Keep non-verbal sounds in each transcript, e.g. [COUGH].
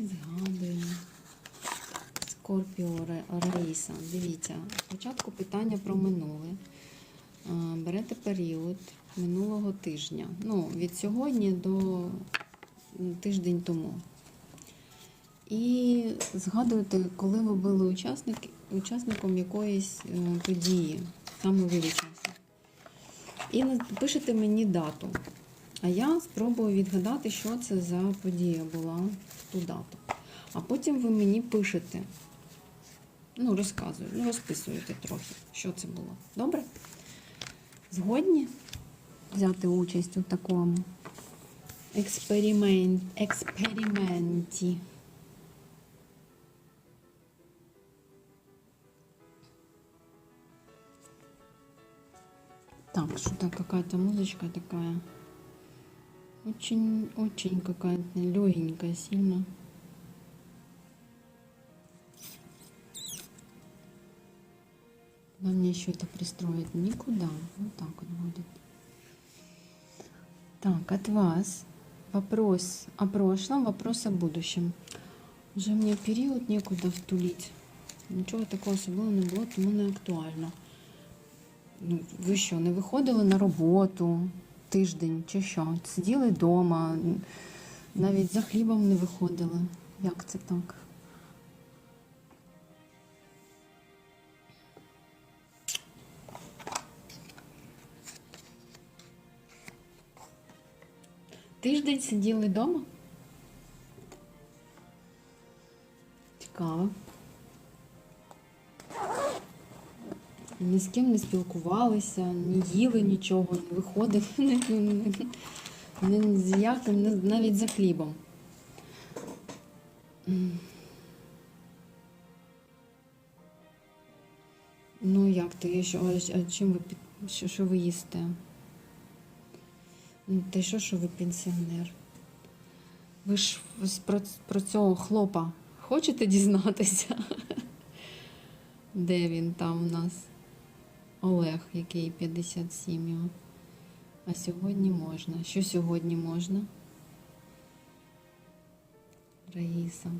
Щось згадую. Скорпіо Раїса. Дивіться, спочатку питання про минуле. Берете період минулого тижня. Ну, від сьогодні до тиждень тому. І згадуєте, коли ви були учасник, учасником якоїсь е, події, саме ви. І пишете мені дату. А я спробую відгадати, що це за подія була в ту дату. А потім ви мені пишете. Ну, розказуєте, ну, розписуєте трохи, що це було. Добре? Згодні взяти участь у такому експеримент, експерименті. Так, что-то какая-то музычка такая. Очень, очень какая-то легенькая, сильно. Куда мне еще это пристроить? Никуда. Вот так вот будет. Так, от вас вопрос о прошлом, вопрос о будущем. Вже мне період некуда втулить. Нічого такого особливого не було, тому не актуально. Ну, ви що, не виходили на роботу тиждень чи що? Сиділи вдома, навіть за хлібом не виходили. Як це так? Тиждень сиділи вдома? Цікаво. Ні з ким не спілкувалися, не їли нічого, не виходили [LAUGHS] з яким, навіть за хлібом. Ну як ти? Що, а- чим ви що, що ви їсте? Ну, й що, що ви пенсіонер? Ви ж про, про цього хлопа хочете дізнатися? [LAUGHS] Де він там у нас? Олег, який 57 його. А сьогодні можна. Що сьогодні можна? Раїса.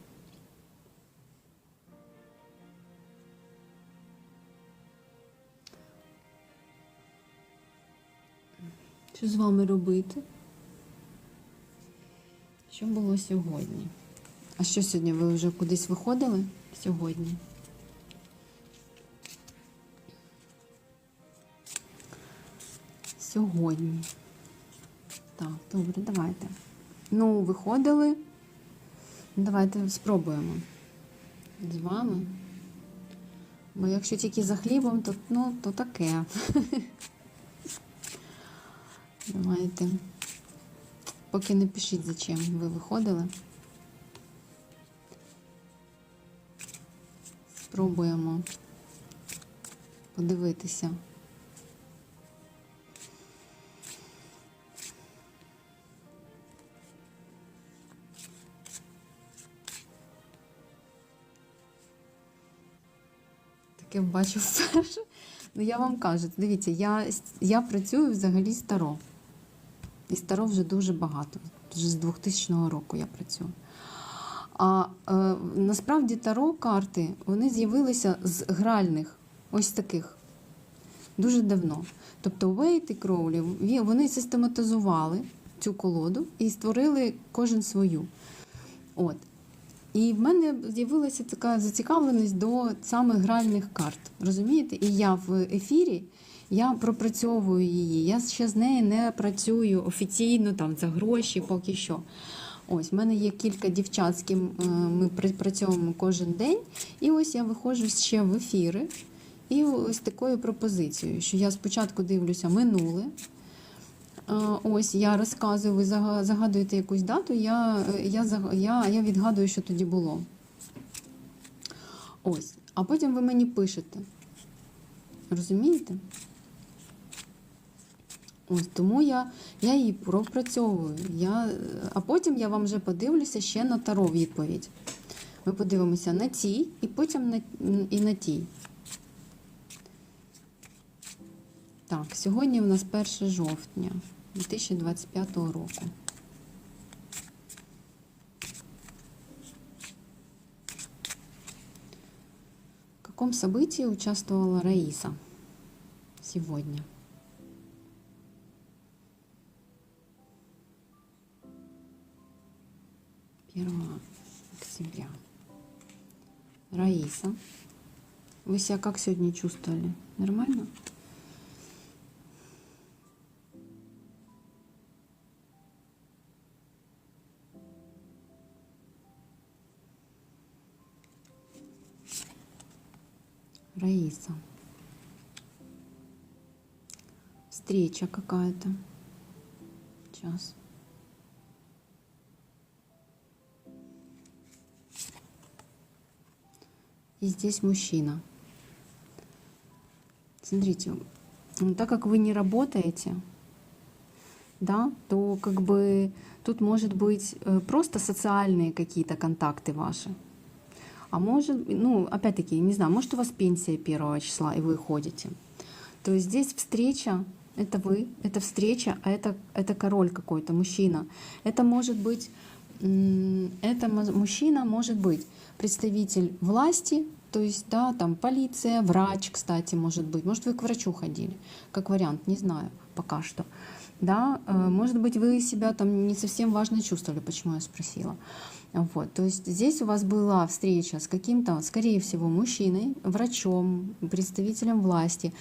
Що з вами робити? Що було сьогодні? А що сьогодні? Ви вже кудись виходили сьогодні? Сьогодні. Так, добре, давайте. Ну, виходили. Давайте спробуємо з вами. Бо якщо тільки за хлібом, то, ну, то таке. [LAUGHS] Давайте. Поки не пишіть, за чим ви виходили. Спробуємо подивитися. Таке бачу вперше. Ну, я вам кажу, дивіться, я, я працюю взагалі старо. І старо вже дуже багато. Вже з 2000 року я працюю. А е, насправді таро карти вони з'явилися з гральних, ось таких, дуже давно. Тобто Уейт і Кроулі вони систематизували цю колоду і створили кожен свою. От. І в мене з'явилася така зацікавленість до саме гральних карт. Розумієте? І я в ефірі я пропрацьовую її. Я ще з нею не працюю офіційно там за гроші, поки що. Ось, в мене є кілька дівчат, з ким е, ми працюємо кожен день. І ось я виходжу ще в ефіри. І ось такою пропозицією, що я спочатку дивлюся минуле. Ось я розказую, ви загадуєте якусь дату, я, я, я, я відгадую, що тоді було. Ось. А потім ви мені пишете. Розумієте? Ось тому я, я її пропрацьовую. Я, а потім я вам вже подивлюся ще на таро відповідь. Ми подивимося на цій і потім на, і на тій. Так, сьогодні у нас 1 жовтня 2025 року. В каком событии участвовала Раиса сегодня? Первого октября. Раиса, вы себя как сегодня чувствовали? Нормально? Раиса. Встреча какая-то. Сейчас. И здесь мужчина. Смотрите, так как вы не работаете, да, то как бы тут может быть э, просто социальные какие-то контакты ваши. А может, ну, опять-таки, не знаю, может у вас пенсия первого числа, и вы ходите. То есть здесь встреча, это вы, это встреча, а это, это король какой-то, мужчина. Это может быть, это мужчина может быть представитель власти, то есть, да, там полиция, врач, кстати, может быть. Может, вы к врачу ходили, как вариант, не знаю пока что. Да, э, может быть, вы себя там не совсем важно чувствовали, почему я спросила. Вот, то есть здесь у вас была встреча с каким-то, скорее всего, мужчиной, врачом, представителем власти.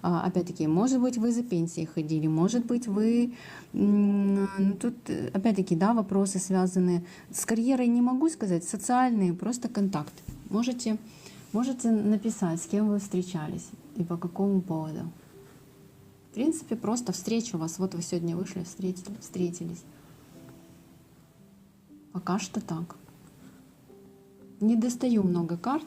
А, Опять-таки, может быть, вы за пенсией ходили, может быть, вы... ну, Тут, э, опять-таки, да, вопросы связаны с карьерой, не могу сказать, социальные, просто контакт. Можете, можете написать, с кем вы встречались и по какому поводу. Принципе, просто встреча у вас. Вот вы сегодня вышли, встретили, встретились. Пока что так. Не достаю много карт.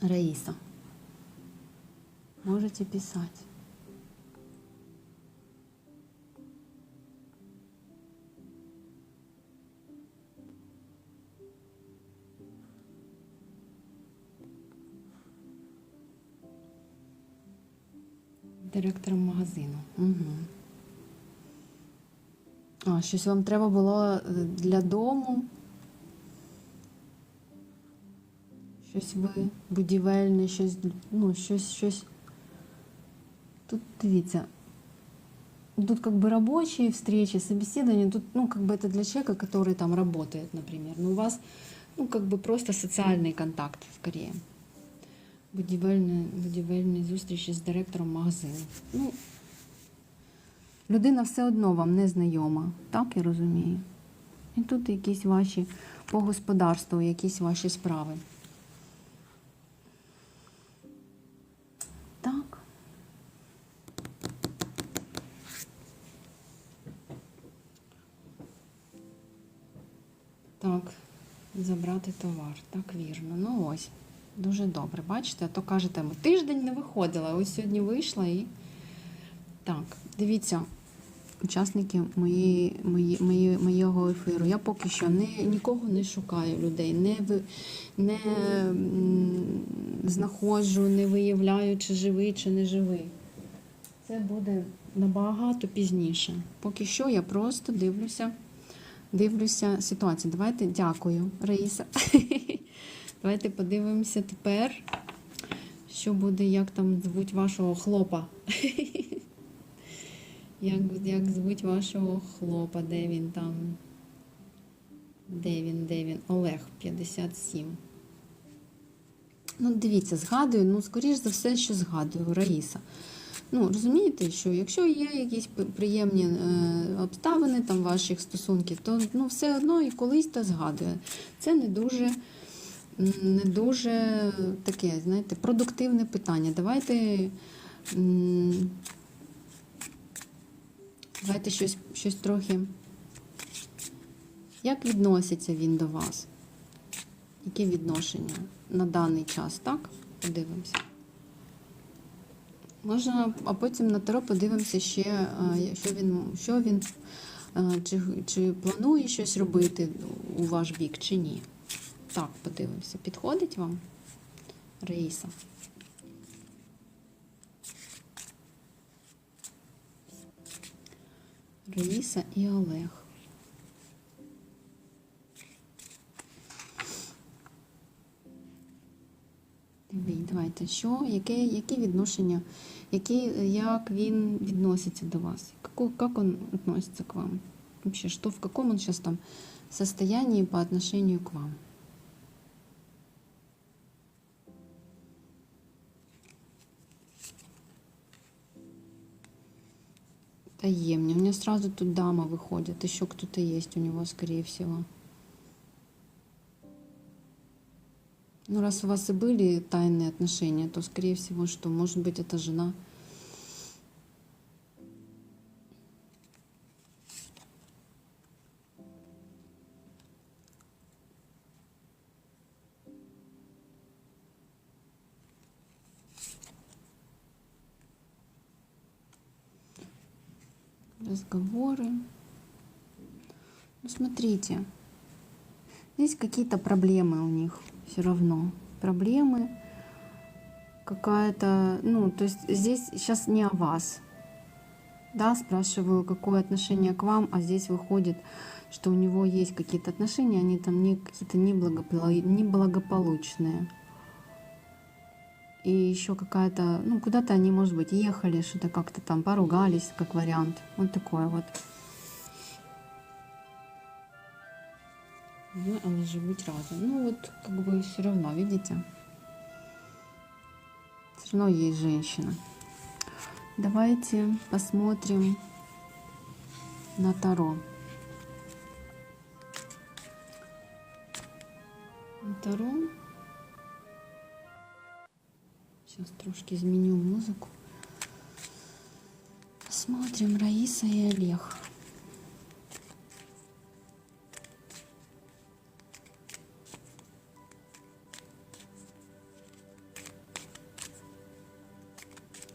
Раиса. Можете писать. Директором магазину. Угу. А, щось вам треба було для дому. Щось ви будівельне, щось, ну, щось, щось. Тут дивіться. Тут как бы рабочие встречи, собеседования, тут, ну, как бы это для человека, который там работает, например. Но у вас, ну, как бы просто социальный контакт, скорее. Будівельні, будівельні зустрічі з директором магазину. Ну, людина все одно вам не знайома, так я розумію. І тут якісь ваші по господарству, якісь ваші справи. Так. Так, забрати товар. Так вірно. Ну ось. Дуже добре. Бачите, а то кажете, ми тиждень не виходила. Ось сьогодні вийшла і. Так, дивіться, учасники мої, мої, мої, моєго ефіру. Я поки що не, нікого не шукаю людей, не, не знаходжу, не виявляю, чи живий, чи не живий. Це буде набагато пізніше. Поки що я просто дивлюся, дивлюся ситуацію. Давайте дякую, Раїса. [LAUGHS] Давайте подивимося тепер, що буде, як там звуть вашого хлопа. [LAUGHS] Як, як звуть вашого хлопа, де він там? Де він, де він? Олег 57. Ну, дивіться, згадую, ну, скоріш за все, що згадую, Раїса. Ну, розумієте, що якщо є якісь приємні е, обставини там ваших стосунків, то ну, все одно і колись то згадує. Це не дуже, не дуже таке, знаєте, продуктивне питання. Давайте. Давайте щось, щось трохи. Як відноситься він до вас? Яке відношення на даний час, так? Подивимося. Можна, а потім на таро подивимося ще, е, що він, що він е, чи, чи планує щось робити у ваш бік, чи ні. Так, подивимося. Підходить вам, Раїса? Раїса і Олег. Давайте, що, яке, яке відношення, які, як він відноситься до вас? Како, как он относится к вам? Вообще, что, в каком он сейчас там состоянии по отношению к вам? Таемня. У меня сразу тут дама выходит. Еще кто-то есть у него, скорее всего. Ну, раз у вас и были тайные отношения, то, скорее всего, что, может быть, это жена. Разговоры. Ну, смотрите, здесь какие-то проблемы у них все равно. Проблемы какая-то, ну, то есть здесь сейчас не о вас. Да, спрашиваю, какое отношение к вам, а здесь выходит, что у него есть какие-то отношения, они там не какие-то неблагополу- неблагополучные. И еще какая-то, ну, куда-то они, может быть, ехали, что-то как-то там поругались, как вариант. Вот такое вот. Ну, але живуть разом. Ну, вот, как бы, все равно, видите? Все равно есть женщина. Давайте посмотрим на Таро. На Таро. Сейчас трошки изменю музыку. Посмотрим Раиса и Олег.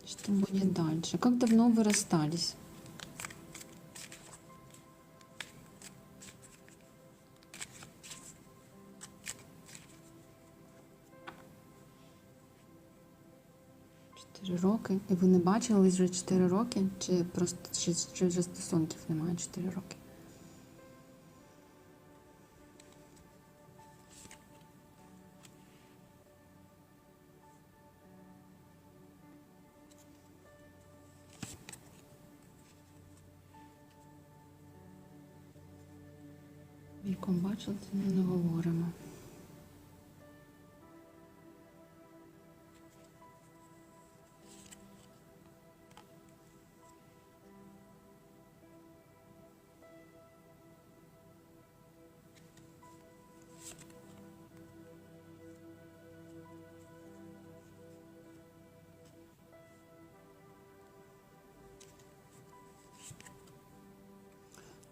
Что будет дальше? Как давно вы расстались? Чотири роки. І ви не бачились вже 4 роки? Чи просто чи, чи вже стосунків немає 4 роки? Віком бачили, не говоримо.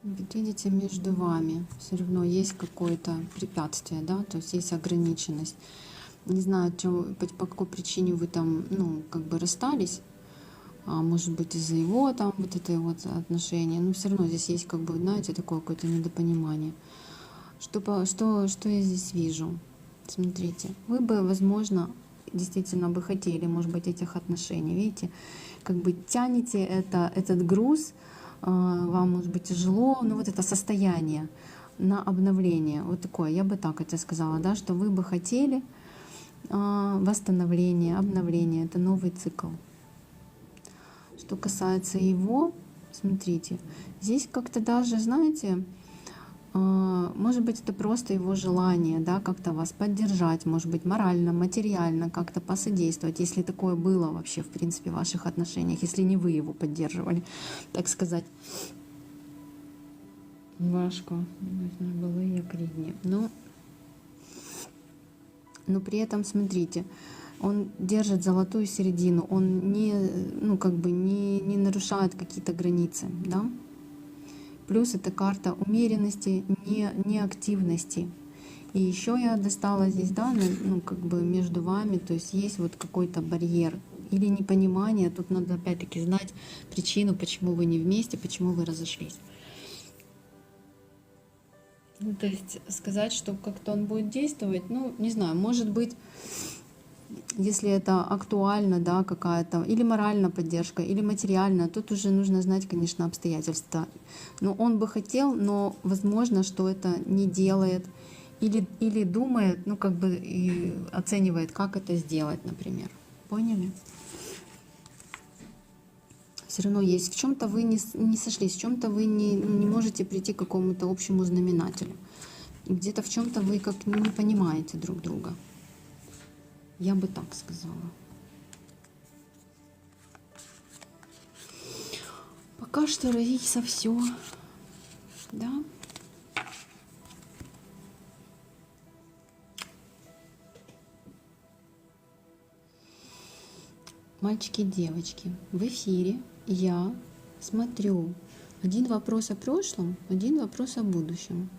Вот видите, между вами все равно есть какое-то препятствие, да, то есть есть ограниченность. Не знаю, чё- по, какой причине вы там, ну, как бы расстались, а может быть из-за его там вот этой вот отношения, но все равно здесь есть как бы, знаете, такое какое-то недопонимание. Что, по- что, что я здесь вижу? Смотрите, вы бы, возможно, действительно бы хотели, может быть, этих отношений, видите, как бы тянете это, этот груз, вам может быть тяжело, но вот это состояние на обновление, вот такое, я бы так это сказала, да, что вы бы хотели а, восстановление, обновление, это новый цикл. Что касается его, смотрите, здесь как-то даже, знаете, а, может быть, это просто его желание, да, как-то вас поддержать, может быть, морально, материально, как-то посодействовать, если такое было вообще, в принципе, в ваших отношениях, если не вы его поддерживали, так сказать. Важко, было як рідні. Ну, но при этом, смотрите, он держит золотую середину, он не, ну, как бы не, не нарушает какие-то границы, да. Плюс это карта умеренности, не, неактивности. И еще я достала здесь, да, ну, ну, как бы между вами, то есть есть вот какой-то барьер или непонимание. Тут надо опять-таки знать причину, почему вы не вместе, почему вы разошлись. Ну, то есть сказать, что как-то он будет действовать, ну, не знаю, может быть, если это актуально, да, какая-то, или моральная поддержка, или материальная, тут уже нужно знать, конечно, обстоятельства. Но он бы хотел, но возможно, что это не делает, или, или думает, ну, как бы и оценивает, как это сделать, например. Поняли? Все равно есть. В чем-то вы не, не сошлись, в чем-то вы не, не можете прийти к какому-то общему знаменателю. Где-то в чем-то вы как не понимаете друг друга. Я бы так сказала. Пока что Раиса все. Да? Мальчики девочки, в эфире я смотрю один вопрос о прошлом, один вопрос о будущем.